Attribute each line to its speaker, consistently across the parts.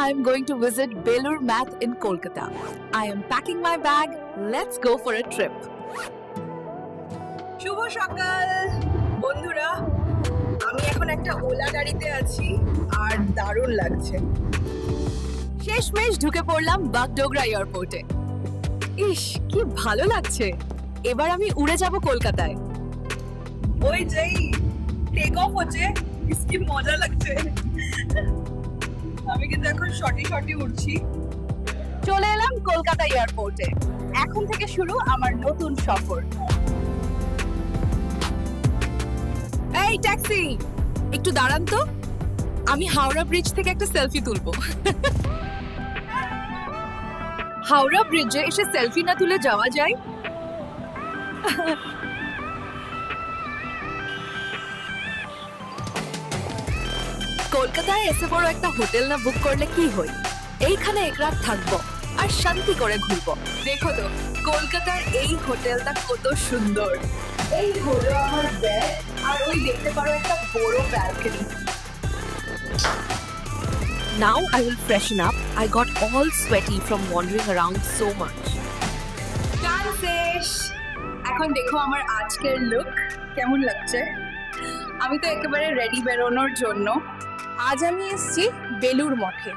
Speaker 1: I am going to visit Belur Math in Kolkata. I am packing my bag. Let's go for a trip.
Speaker 2: শুভ সকাল বন্ধুরা আমি এখন একটা OLA গাড়িতে আছি আর দারুণ লাগছে
Speaker 1: শেষমেশ ঢুকে পড়লাম বাগডোগরা এয়ারপোর্টে ইস কি ভালো লাগছে এবার আমি উড়ে যাব কলকাতায়
Speaker 2: ওই যেই টেক অফ হচ্ছে কি মজা লাগছে আমি কিন্তু এখন শর্টি শর্টি উঠছি।
Speaker 1: চলে এলাম কলকাতা এয়ারপোর্টে। এখন থেকে শুরু আমার নতুন সফর। এই ট্যাক্সি একটু দাঁড়ান তো। আমি হাওড়া ব্রিজ থেকে একটা সেলফি তুলবো। হাওড়া ব্রিজে এসে সেলফি না তুলে যাওয়া যায়? কলকাতায় এসে বড় একটা হোটেল না বুক করলে কি হই এইখানে এক রাত থাকব আর শান্তি করে ঘুরবো। দেখো তো, কলকাতার এই হোটেলটা কত সুন্দর। এই হলো আমার ব্যাগ আর ওই দেখতে পারো একটা বড় balcony Now I will freshen up. I got all sweaty from wandering around so much.
Speaker 2: এখন দেখো আমার আজকের লুক কেমন লাগছে? আমি তো একেবারে রেডি বেরোনোর জন্য।
Speaker 3: আজ আমি এসছি বেলুর মঠে।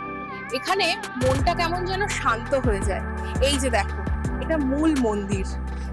Speaker 3: এখানে মনটা কেমন যেন শান্ত হয়ে যায়। এই যে দেখো, এটা মূল মন্দির।